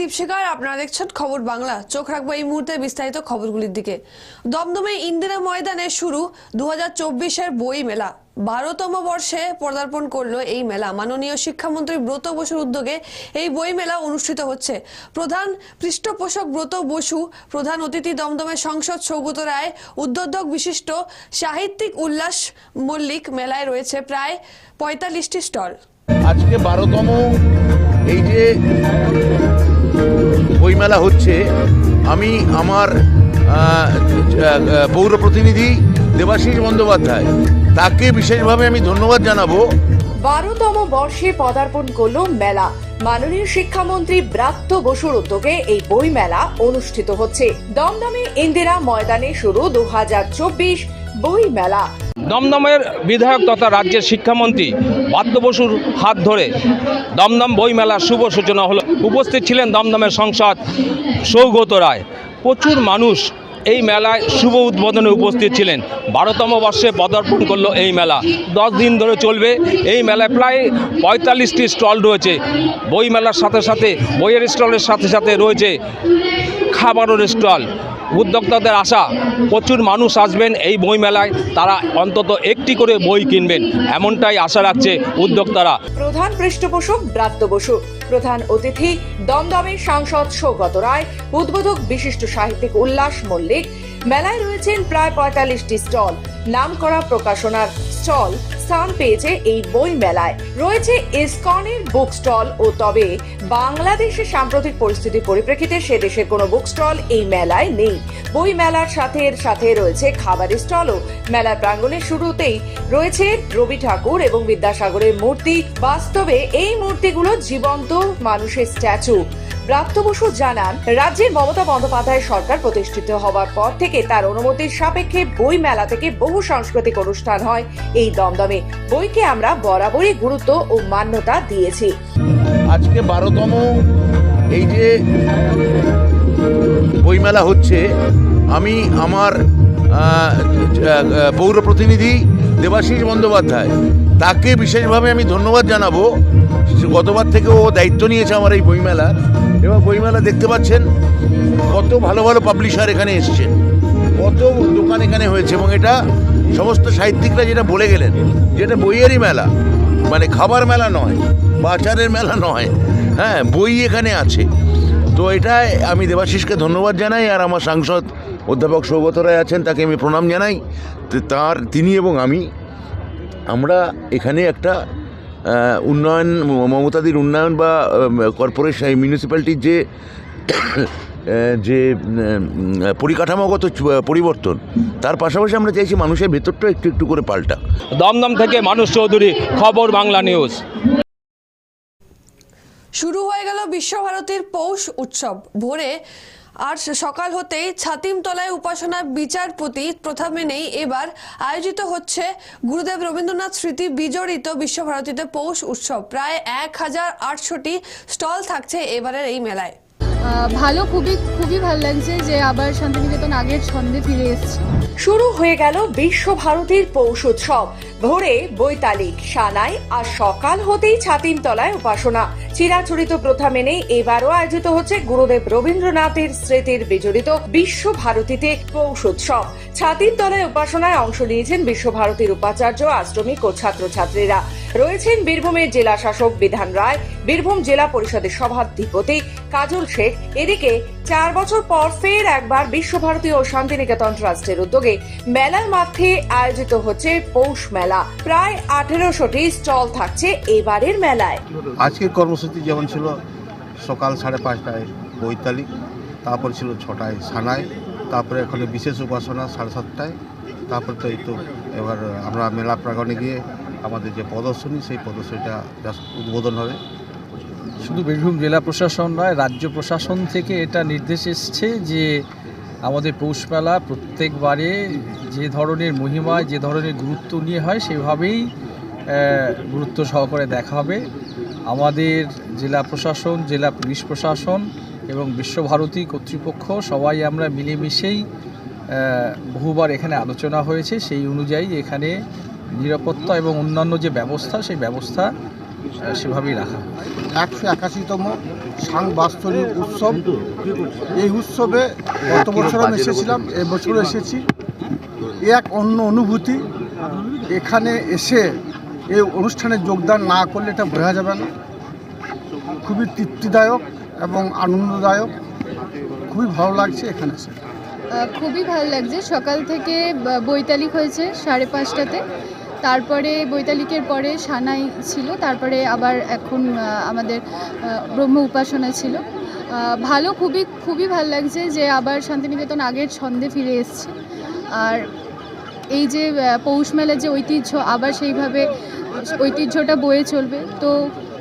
দীপশিকার আপনারা দেখছেন খবর বাংলা। চোখ রাখব এই মুহূর্তে বিস্তারিত খবরগুলির দিকে। দমদমে ইন্দিরা ময়দানে শুরু দু হাজার বই মেলা। বারোতম বর্ষে পদার্পণ করল এই মেলা। মাননীয় শিক্ষামন্ত্রী ব্রত বসুর উদ্যোগে এই বই মেলা অনুষ্ঠিত হচ্ছে। প্রধান পৃষ্ঠপোষক ব্রত বসু, প্রধান অতিথি দমদমের সংসদ সৌগত রায় উদ্যোদ্ধক বিশিষ্ট সাহিত্যিক উল্লাস মল্লিক মেলায় রয়েছে প্রায় পঁয়তাল্লিশটি স্টল। আজকে বারোতম এই যে বইমেলা হচ্ছে, আমি আমার পৌর প্রতিনিধি দেবাশিস বন্দ্যোপাধ্যায়, তাকে বিশেষভাবে আমি ধন্যবাদ জানাব। বারোতম বর্ষে পদার্পণ করল মেলা। মাননীয় শিক্ষামন্ত্রী ব্রাত্য বসুর উদ্যোগে এই বই মেলা অনুষ্ঠিত হচ্ছে। দমদমে ইন্দিরা ময়দানে শুরু দু বই মেলা। দমদমের বিধায়ক তথা রাজ্যের শিক্ষামন্ত্রী বাদ্য বসুর হাত ধরে দমদম বইমেলার শুভ সূচনা হলো। উপস্থিত ছিলেন দমদমের সংসদ সৌগত রায়। প্রচুর মানুষ এই মেলায় শুভ উদ্বোধনে উপস্থিত ছিলেন। বারোতম বর্ষে পদার্পণ করল এই মেলা। দশ দিন ধরে চলবে। এই মেলায় প্রায় পঁয়তাল্লিশটি স্টল রয়েছে। বই মেলার সাথে সাথে, বইয়ের স্টলের সাথে সাথে রয়েছে খাবারের স্টল। উদ্যোক্তাদের আশা, প্রচুর মানুষ আসবেন এই বই মেলায় তারা অন্তত একটি করে বই কিনবেন, এমনটাই আশা রাখছে উদ্যোক্তারা। প্রধান পৃষ্ঠপোষক ব্রাত্য বসু। প্রধান অতিথি, দমদমের সাংসদ সৌগত রায়, উদ্বোধক বিশিষ্ট সাহিত্যিক উল্লাস মল্লিক। মেলায় রয়েছেন প্রায় পঁয়তাল্লিশটি স্টল। নামকরা প্রকাশনার স্টল স্থান পেয়েছে এই বই মেলায়। রয়েছে ইসকনের বুক স্টল ও তবে বাংলাদেশের সাম্প্রতিক পরিস্থিতির পরিপ্রেক্ষিতে সে দেশের কোনো বুক স্টল এই মেলায় নেই। বই মেলার সাথে এর সাথে রয়েছে খাবারের স্টলও। মেলার প্রাঙ্গণের শুরুতেই রয়েছে রবি ঠাকুর এবং বিদ্যাসাগরের মূর্তি। বাস্তবে এই মূর্তিগুলো জীবন্ত মানুষের স্ট্যাচু। ব্রাত্য বসু জানান, রাজ্যের মমতা বন্দ্যোপাধ্যায় সরকার প্রতিষ্ঠিত হওয়ার পর থেকে তার অনুমতির সাপেক্ষে বই মেলা থেকে বহু সাংস্কৃতিক অনুষ্ঠান হয় এই দমদমে। বইকে আমরা বরাবরই গুরুত্ব ও মান্যতা দিয়েছি। আজকে বারোতম এই যে বইমেলা হচ্ছে, আমি আমার পৌর প্রতিনিধি দেবাশিস বন্দ্যোপাধ্যায়, তাকে বিশেষভাবে আমি ধন্যবাদ জানাব। গতবার থেকে ও দায়িত্ব নিয়েছে আমার এই বইমেলার এবং বইমেলা দেখতে পাচ্ছেন কত ভালো ভালো পাবলিশার এখানে এসছেন। কত দোকান এখানে হয়েছে এবং এটা সমস্ত সাহিত্যিকরা যেটা বলে গেলেন যেটা বইয়েরই মেলা। মানে খাবার মেলা নয় বা আচারের মেলা নয় হ্যাঁ বই এখানে আছে। তো এটাই আমি দেবাশিসকে ধন্যবাদ জানাই আর আমার সাংসদ অধ্যাপক সৌগত রায় আছেন, তাকে আমি প্রণাম জানাই। তার, তিনি এবং আমি, আমরা এখানে একটা উন্নয়ন মমতাদির উন্নয়ন বা কর্পোরেশন মিউনিসিপ্যালিটির যে যে পরিকাঠামোগত পরিবর্তন তার পাশাপাশি আমরা চাইছি মানুষের ভেতরটা একটু একটু করে পাল্টা। দমদম থেকে মানুষ চৌধুরী খবর বাংলা নিউজ। শুরু হয়ে গেল বিশ্বভারতীর পৌষ উৎসব। ভোরে আর সকাল হতেই ছাতিমতলায় উপাসনা বিচারপতি প্রথা মেনেই এবার আয়োজিত হচ্ছে গুরুদেব রবীন্দ্রনাথ স্মৃতি বিজড়িত বিশ্বভারতীতে পৌষ উৎসব। প্রায় এক হাজার আটশোটি স্টল থাকছে এবারের এই মেলায়। ভালো, খুবই খুবই ভালো লাগছে যে আবার শান্তিনিকেতন আগের ছন্দে ফিরে এসেছে। শুরু হয়ে গেল বিশ্বভারতীর পৌষ উৎসব। ভোরে বৈতালিক সানাই আর সকাল হতেই ছাতিমতলায় উপাসনা। চিরাচরিত প্রথা মেনে এবারও আয়োজিত হচ্ছে গুরুদেব রবীন্দ্রনাথের স্মৃতির বিজড়িত বিশ্বভারতীতে পৌষ উৎসব। ছাতিমতলায় উপাসনায় অংশ নিয়েছেন বিশ্বভারতীর উপাচার্য, আশ্রমিক ও ছাত্রছাত্রীরা। রয়েছেন বীরভূমের জেলা শাসক বিধান রায়, বীরভূম জেলা পরিষদের সভাধিপতি কাজল শেখ। এদিকে চার বছর পর ফের একবার বিশ্বভারতী ও শান্তিনিকেতন ট্রাস্টের উদ্যোগে মেলার মাঠে আয়োজিত হচ্ছে পৌষ মেলা। প্রায় আঠেরোশোটি স্টল থাকছে এবারের মেলায়। আজকের কর্মসূচি যেমন ছিল সকাল সাড়ে পাঁচটায় বৈতালি, তারপর ছিল ছটায় সানায় তারপরে এখানে বিশেষ উপাসনা সাড়ে সাতটায়, তারপর তো এই তো এবার আমরা মেলা প্রাঙ্গণে গিয়ে আমাদের যে প্রদর্শনী, সেই প্রদর্শনীটা উদ্বোধন হবে। শুধু বীরভূম জেলা প্রশাসন নয়, রাজ্য প্রশাসন থেকে এটা নির্দেশ এসছে যে আমাদের পৌষ মেলা প্রত্যেকবারে যে ধরনের মহিমা, যে ধরনের গুরুত্ব নিয়ে হয়, সেভাবেই গুরুত্ব সহকারে দেখা হবে। আমাদের জেলা প্রশাসন, জেলা পুলিশ প্রশাসন এবং বিশ্বভারতী কর্তৃপক্ষ সবাই আমরা মিলেমিশেই বহুবার এখানে আলোচনা হয়েছে। সেই অনুযায়ী এখানে নিরাপত্তা এবং অন্যান্য যে ব্যবস্থা সেই ব্যবস্থা সেভাবেই রাখা। একশো একাশিতম সাংবাস্তরিক উৎসব। এই উৎসবে গত বছর আমি এসেছিলাম এবছরও এসেছি। এ এক অন্য অনুভূতি। এখানে এসে এই অনুষ্ঠানে যোগদান না করলে এটা বোঝা যাবে না। খুবই তৃপ্তিদায়ক এবং আনন্দদায়ক। খুবই ভালো লাগছে এখানে এসে। খুবই ভালো লাগছে। সকাল থেকে বৈতালিক হয়েছে সাড়ে পাঁচটাতে। তারপরে বৈতালিকের পরে সানাই ছিল, তারপরে আবার এখন আমাদের ব্রহ্ম উপাসনা ছিল। ভালো, খুবই খুবই ভালো লাগছে যে আবার শান্তিনিকেতন আগের ছন্দে ফিরে এসছে। আর এই যে পৌষ মেলার যে ঐতিহ্য, আবার সেইভাবে ঐতিহ্যটা বয়ে চলবে, তো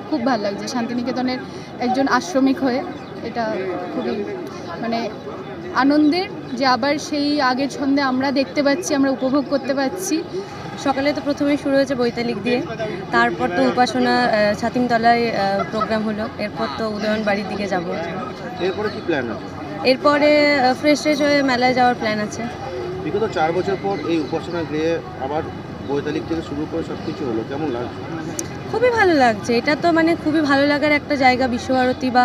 খুব ভালো লাগছে শান্তিনিকেতনের একজন আশ্রমিক হয়ে। এটা খুবই মানে আনন্দের যে আবার সেই আগের ছন্দে আমরা দেখতে পাচ্ছি, আমরা উপভোগ করতে পারছি সকালে তো প্রথমে শুরু হয়েছে বৈতালিক দিয়ে। তারপর তো উপাসনা ছাতিমতলায় প্রোগ্রাম হলো। এরপর তো উদয়ন বাড়ির দিকে যাব। এরপরে কি প্ল্যান আছে? এরপরে ফ্রেশ ফ্রেশ হয়ে মেলায় যাওয়ার প্ল্যান আছে। বিগত চার বছর পর এই উপাসনা গৃহে আবার বৈতালিক থেকে শুরু করে সব কিছু হলো। কেমন লাগছে? খুবই ভালো লাগছে। এটা তো মানে খুবই ভালো লাগার একটা জায়গা বিশ্বভারতী বা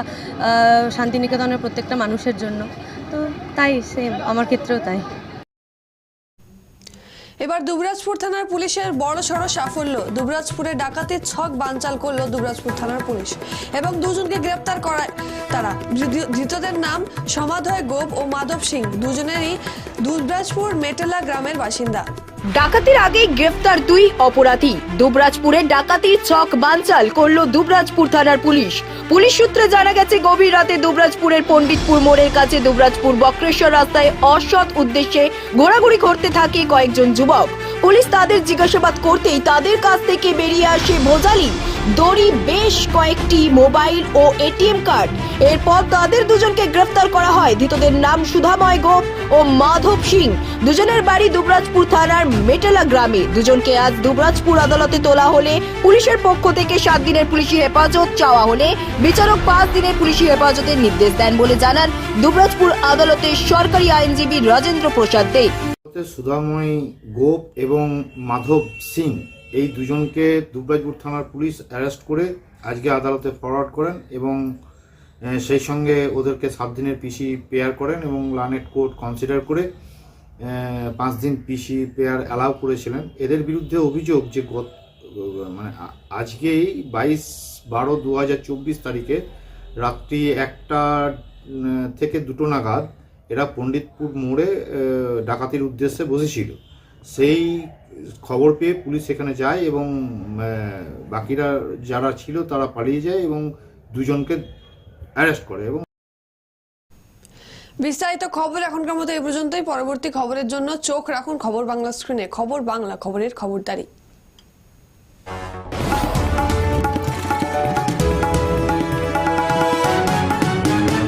শান্তিনিকেতনের প্রত্যেকটা মানুষের জন্য। তো তাই সেম আমার ক্ষেত্রেও তাই। এবার দুবরাজপুর থানার পুলিশের বড় সড় সাফল্য। দুবরাজপুরে ডাকাতির ছক বানচাল করল দুবরাজপুর থানার পুলিশ এবং দুজনকে গ্রেপ্তার করায় তারা। ধৃতদের নাম সমাধয় গোপ ও মাধব সিং, দুজনেরই দুবরাজপুর মেটেলা গ্রামের বাসিন্দা। ডাকাতির আগেই গ্রেফতার দুই অপরাধী। দুবরাজপুরে ডাকাতির ছক বানচাল করল দুবরাজপুর থানার পুলিশ। পুলিশ সূত্রে জানা গেছে, গভীর রাতে দুবরাজপুরের পণ্ডিতপুর মোড়ের কাছে দুবরাজপুর বক্রেশ্বর রাস্তায় অসৎ উদ্দেশ্যে ঘোরাঘুরি করতে থাকে কয়েকজন যুবক। পুলিশ তাদের জিজ্ঞাসাবাদ করতেই তাদের কাছ থেকে বেরিয়ে আসে ভোজালি। দড়ি, বেশ কয়েকটি মোবাইল ও এটিএম কার্ড। এরপর তাদের দুজনকে গ্রেফতার করা হয়। ধৃতদের নাম সুধাময় গোপ ও মাধব সিং। দুজনের বাড়ি দুবরাজপুর থানার মেটেলা গ্রামে। দুজনকে আজ দুবরাজপুর আদালতে তোলা হলে পুলিশের পক্ষ থেকে সাত দিনের পুলিশি হেফাজত চাওয়া হলে বিচারক পাঁচ দিনের পুলিশি হেফাজতের নির্দেশ দেন বলে জানান দুবরাজপুর আদালতের সরকারি আইনজীবী রাজেন্দ্র প্রসাদ দে। সুধাময় গোপ এবং মাধব সিং এই দুজনকে দুবরাজপুর থানার পুলিশ অ্যারেস্ট করে আজকে আদালতে ফরওয়ার্ড করেন এবং সেই সঙ্গে ওদেরকে সাত দিনের পিসি পেয়ার করেন এবং লানেট কোর্ট কনসিডার করে পাঁচ দিন পিসি পেয়ার অ্যালাউ করেছিলেন। এদের বিরুদ্ধে অভিযোগ যে গত মানে আজকেই বাইশ বারো দু তারিখে রাত্রি একটা থেকে দুটো নাগাদ এরা পণ্ডিতপুর মোড়ে ডাকাতির উদ্দেশ্যে বসেছিল। সেই খবর পেয়ে পুলিশ সেখানে যায় এবং বাকিরা যারা ছিল তারা পালিয়ে যায় এবং দুজনকে অ্যারেস্ট করে এবং বিস্তারিত খবর এখনকার মতো এই পর্যন্তই। পরবর্তী খবরের জন্য চোখ রাখুন খবর বাংলা স্ক্রিনে খবর বাংলা, খবরের খবরদারি।